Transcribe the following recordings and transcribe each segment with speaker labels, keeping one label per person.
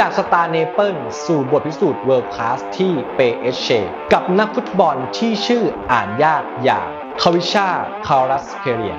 Speaker 1: จากสตาร์เนเปิลสู่บทพิสูจน์เวิร์คคลาสที่เปเอชเชกับนักฟุตบอลที่ชื่ออ่านยากอย่างคาวิชาคารัสเคเรีย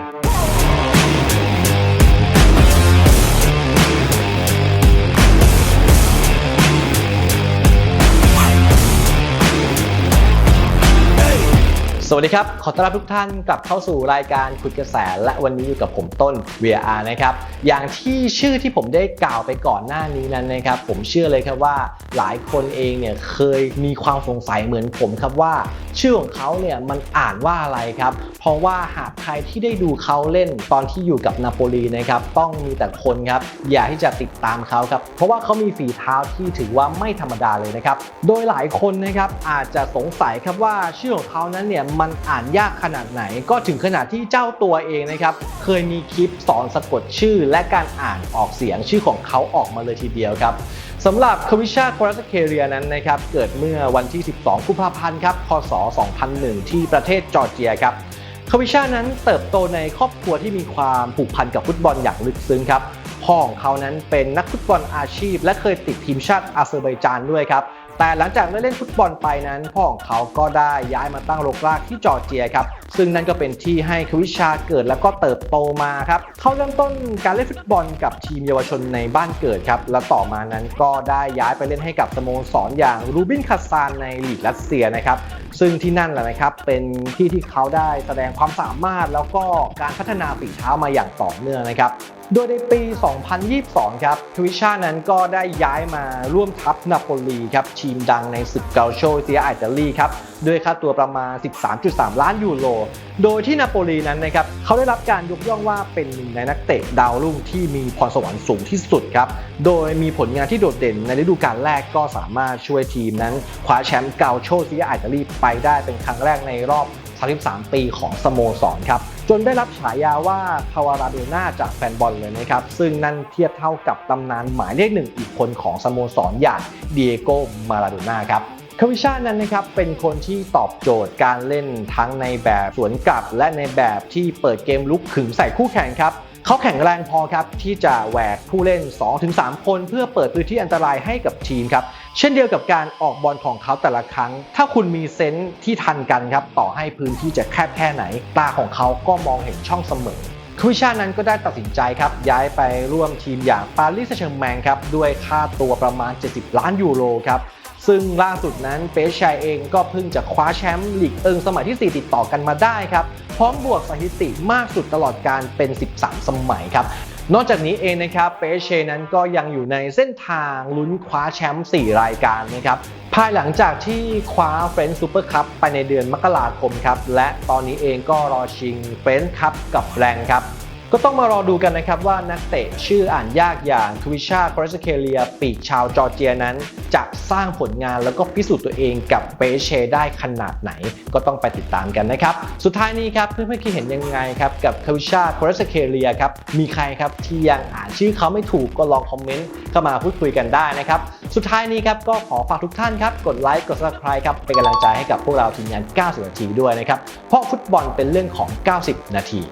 Speaker 1: วัสดีครับ ขอต้อนรับทุกท่านกลับเข้าสู่รายการคุยกระแส และวันนี้อยู่กับผมต้น VR นะครับ อย่างที่ชื่อที่ผมได้กล่าวไปก่อนหน้านี้นั้นนะครับ ผมเชื่อเลยครับว่าหลายคนเองเนี่ยเคยมีความสงสัยเหมือนผมครับว่า ชื่อของเขาเนี่ยมันอ่านว่าอะไรครับ เพราะว่าหากใครที่ได้ดูเขาเล่นตอนที่อยู่กับนาโปลีนะครับ ต้องมีแต่คนครับอยากที่จะติดตามเขาครับ เพราะว่าเขามีฝีเท้าที่ถือว่าไม่ธรรมดาเลยนะครับ โดยหลายคนนะครับอาจจะสงสัยครับว่าชื่อของเขานั้นเนี่ยมันอ่านยากขนาดไหน ก็ถึงขนาดที่เจ้าตัวเองนะครับเคยมีคลิปสอนสะกดชื่อ และการอ่านออกเสียงชื่อของเขาออกมาเลยทีเดียวครับสำหรับควิชาโครัสเคเรียนั้นนะครับเกิดเมื่อวันที่ 12 กุมภาพันธ์ครับพศ2001 ที่ประเทศจอร์เจียครับคาวิชานั้นเติบโตในครอบครัวที่มีความผูกพันกับฟุตบอลอย่างลึกซึ้งครับพ่อของเขานั้นเป็นนักฟุตบอลอาชีพ และเคยติดทีมชาติอาเซอร์ไบจานด้วยครับ แต่หลังจากได้เล่นฟุตบอลไปนั้น พ่อของเขาก็ได้ย้ายมาตั้งรกรากที่จอร์เจียครับ ซึ่งนั่นก็เป็นที่ให้ควิชาเกิดแล้วก็เติบโตมาครับ เขาเริ่มต้นการเล่นฟุตบอลกับทีมเยาวชนในบ้านเกิดครับ และต่อมานั้นก็ได้ย้ายไปเล่นให้กับสโมสรอย่างรูบินคาซานในลีกรัสเซียนะครับ ซึ่งที่นั่นแหละนะครับ เป็นที่ที่เขาได้แสดงความสามารถแล้วก็การพัฒนาฝีเท้ามาอย่างต่อเนื่องนะครับ โดยในปี 2022 ครับทวิชานั้นก็ได้ย้ายมาร่วมทัพนาโปลีครับทีมดังในศึกเกาโชเซียอิตาลีครับด้วยค่าตัวประมาณ 13.3 ล้านยูโร โดยที่นาโปลีนั้นนะครับเขาได้รับการยกย่องว่าเป็นหนึ่งในนักเตะดาวรุ่งที่มีพรสวรรค์สูงที่สุดครับ โดยมีผลงานที่โดดเด่นในฤดูกาลแรกก็สามารถช่วยทีมนั้นคว้าแชมป์เกาโชเซียอิตาลีไปได้เป็นครั้งแรกในรอบ 33 ปีของสโมสรครับ จนได้รับฉายาว่าคาวาราโดน่าจากแฟนบอลเลยนะครับ ซึ่งนั่นเทียบเท่ากับตำนานหมายเลขหนึ่งอีกคนของสโมสรอย่างเดียโกมาราโดน่าครับคาวิชานั้นนะครับเป็นคนที่ตอบโจทย์การเล่นทั้งในแบบสวนกลับ และในแบบที่เปิดเกมลุกขึงใส่คู่แข่งครับ เขาแข็งแรงพอครับที่จะแหวกผู้เล่น 2-3 คนเพื่อเปิดพื้นที่อันตรายให้กับทีมครับ เช่นเดียวกับการออกบอลของเขาแต่ละครั้ง ถ้าคุณมีเซนส์ที่ทันกันครับต่อให้พื้นที่จะแคบแค่ไหน ตาของเขาก็มองเห็นช่องเสมอควิชานั้นก็ได้ตัดสินใจครับ ย้ายไปร่วมทีมอย่างปารีสแซงแรมงครับ ด้วยค่าตัวประมาณ 70 ล้านยูโรครับ ซึ่งล่าสุดนั้นเปชัยเองก็เพิ่งจะคว้าแชมป์ลีกเอิงสมัยที่ 4 ติดต่อกันมาได้ครับ พร้อมบวกสถิติมากสุดตลอดการเป็น 13 สมัยครับนอกจากนี้เองนะครับเปเชนั้นก็ยังอยู่ในเส้นทางลุ้นคว้าแชมป์ 4 รายการนะครับภายหลังจากที่คว้าเฟรนช์ซูเปอร์คัพไปในเดือนมกราคมครับและตอนนี้เองก็รอชิงเฟรนช์คัพกับแรงครับ ก็ต้องมารอดูกันนะครับว่านักเตะชื่ออ่านยากอย่างทวิชาครสเคเลีย ปีกชาวจอร์เจียนั้น จะสร้างผลงานแล้วก็พิสูจน์ตัวเองกับเปเชได้ขนาดไหน ก็ต้องไปติดตามกันนะครับ สุดท้ายนี้ครับเพื่อนๆคิดเห็นยังไงครับกับทวิชาครสเคเลียครับมีใครครับที่ยังอ่านชื่อเขาไม่ถูกก็ลองคอมเมนต์เข้ามาพูดคุยกันได้นะครับสุดท้ายนี้ครับก็ขอฝากทุกท่านครับกดไลค์กด subscribe ครับเป็นกำลังใจให้กับพวกเราทีมงาน 90 นาทีด้วยนะครับเพราะฟุตบอลเป็นเรื่องของ 90 นาที